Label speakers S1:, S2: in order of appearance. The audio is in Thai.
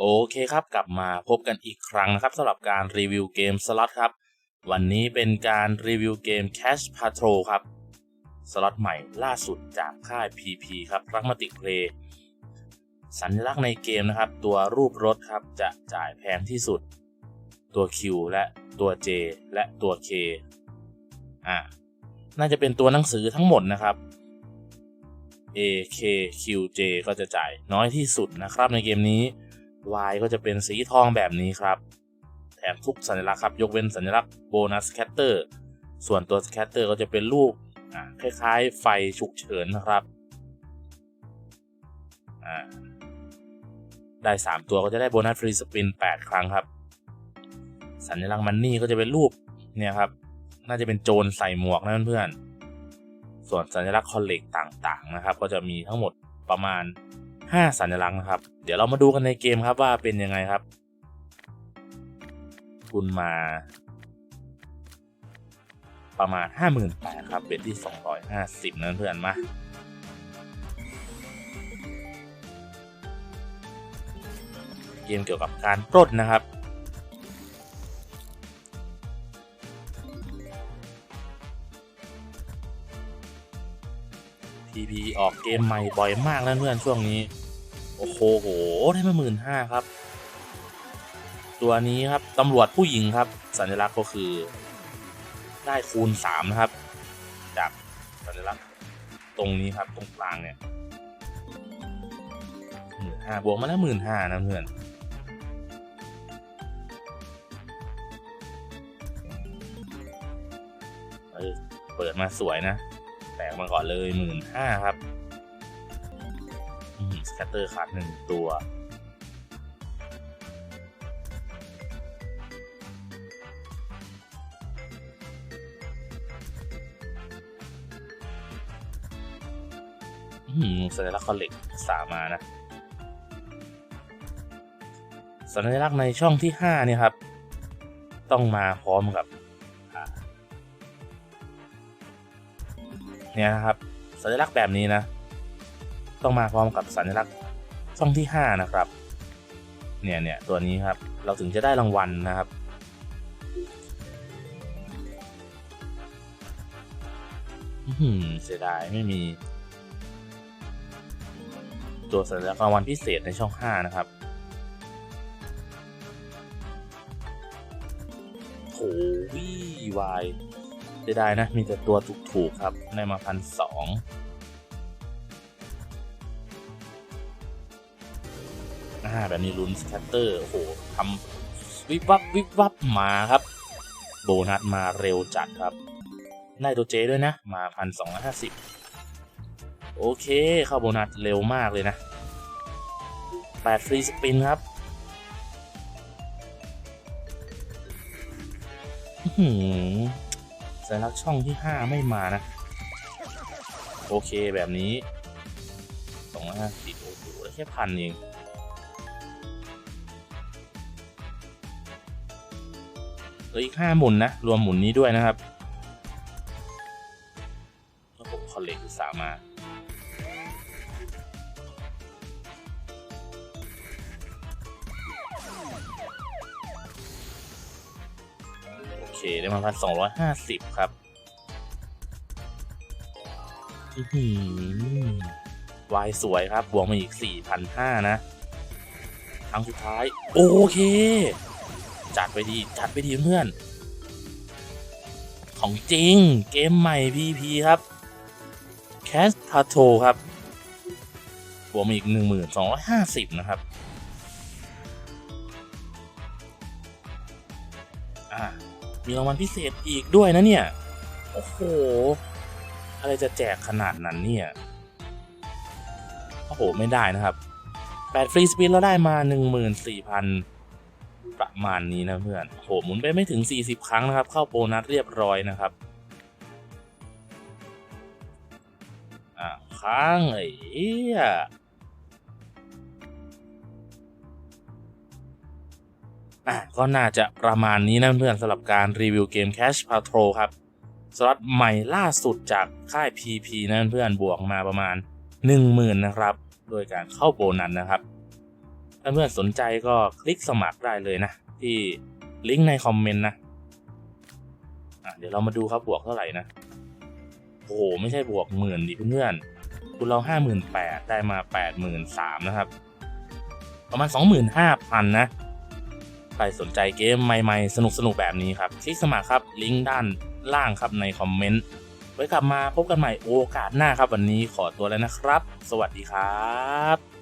S1: โอเคครับ กลับมาพบกันอีกครั้งนะครับสำหรับการรีวิวเกมสล็อตครับ วันนี้เป็นการรีวิวเกม Cash Patrol ครับ สล็อตใหม่ล่าสุดจากค่าย PP ครับ Pragmatic Play สัญลักษณ์ในเกมนะครับ ตัวรูปรถครับจะจ่ายแพงที่สุด ตัว Q และตัว J และตัว K อ่าน่าจะเป็นตัวหนังสือทั้งหมดนะครับ A K Q J ก็จะจ่ายน้อยที่สุดนะครับในเกมนี้ Y ก็จะเป็นสีทองแบบนี้ครับ แถมทุกสัญลักษณ์ครับ ยกเว้นสัญลักษณ์โบนัสแคตเตอร์ส่วนตัวแคตเตอร์ก็จะเป็นรูปคล้ายๆ ไฟฉุกเฉินนะครับ ได้ 3 ตัวก็จะได้โบนัสฟรีสปิน 8 ครั้งครับ สัญลักษณ์มันนี่ก็จะเป็นรูปเนี่ยครับ น่าจะเป็นโจรใส่หมวกนะเพื่อนๆส่วนสัญลักษณ์คอลเลกต่างๆนะครับ ก็จะมีทั้งหมดประมาณ 5 สัญลักษณ์นะครับ เดี๋ยวเรามาดูกันในเกมครับว่าเป็นยังไงครับ คุณมา ประมาณ 58,000ครับเป็นที่ 250 นั่นเพื่อนมาเกมเกี่ยวกับการปล้นนะครับ TP ออกเกมใหม่บ่อยมากนะเพื่อนช่วงนี้ โอ้โหโหได้มาหมื่นห้าครับ ตัวนี้ครับตำรวจผู้หญิงครับ สัญลักษณ์ก็คือ ได้คูณสามนะครับ จากสัญลักษณ์ตรงนี้ครับตรงกลางเนี่ยหมื่นห้าบวกมาแล้วหมื่นห้านะเพื่อนเออเปิดมาสวยนะ แตกมาก่อนเลยหมื่นห้าครับ สแคตเตอร์ขาดหนึ่งตัวอืมสัญลักษณ์คอลเลกสามานะสัญลักษณ์ในช่องที่ห้าเนี่ยครับ ต้องมาพร้อมกับเนี่ยนะครับ สัญลักษณ์แบบนี้นะ ต้องมาพร้อมกับสัญลักษณ์ช่องที่ห้านะครับ เนี่ยเนี่ยตัวนี้ครับ เราถึงจะได้รางวัลนะครับ อื้อหือเสียดายไม่มี ตัวสัญลักษณ์รางวัลพิเศษในช่อง 5 นะครับโหวี่วายเสียดายนะ มีแต่ตัวถูกๆครับ ได้มาพันสอง อ่าแบบนี้ลุ้นสแคตเตอร์โอ้โหทำวิบวับวิบวับมาครับ โบนัสมาเร็วจัดครับได้ตัวเจด้วยนะ มาพันสองร้อยห้าสิบโอเค เข้าโบนัสเร็วมากเลยนะ8ฟรีสปินครับหือสัญลักษณ์ช่องที่5ไม่มานะ โอเคแบบนี้250โอ้โหได้แค่พันเอง เหลืออีก5หมุนนะ รวมหมุนนี้ด้วยนะครับระบบคอลเลกอุตสาห์มาโอเค ได้มาพันสองร้อยห้าสิบครับอื้อหือวายสวยครับ บวกมาอีกสี่พันห้านะ ครั้งสุดท้าย โอเค จัดไปดีจัดไปดีเพื่อน ของจริงเกมใหม่ PP ครับ Cash p a t o ครับบวกมาอีก 1250 นะครับ อ่า มีรางวัลพิเศษอีกด้วยนะเนี่ย โอ้โห อะไรจะแจกขนาดนั้นเนี่ย โอ้โห ไม่ได้นะครับ 8 ฟรีสปินเราได้มา 14,000 ประมาณนี้นะเพื่อนโหหมุนไปไม่ถึง 40 ครั้งนะครับ เข้าโบนัสเรียบร้อยนะครับอ่าค้างไอ้เหี้ยอะก็น่าจะประมาณนี้นะเพื่อนสำหรับการรีวิวเกม Cash Patrol ครับสล็อตใหม่ล่าสุดจากค่าย PP นะเพื่อนบวกมาประมาณ 10,000 นะครับ โดยการเข้าโบนัสนะครับ เพื่อนๆสนใจก็คลิกสมัครได้เลยนะ ที่ลิงก์ในคอมเมนต์นะะเดี๋ยวเรามาดูครับบวกเท่าไหร่นะ โอ้โห ไม่ใช่บวกหมื่นดิเพื่อนๆคุณเราห้าหมื่นแปดได้มาแปดหมื่นสามนะครับ ประมาณสองหมื่นห้าพันนะ ใครสนใจเกมใหม่ๆ สนุกๆ แบบนี้ครับคลิกสมัครครับ ลิงก์ด้านล่างครับในคอมเมนต์ ไว้กลับมาพบกันใหม่โอกาสหน้าครับ วันนี้ขอตัวแล้วนะครับ สวัสดีครับ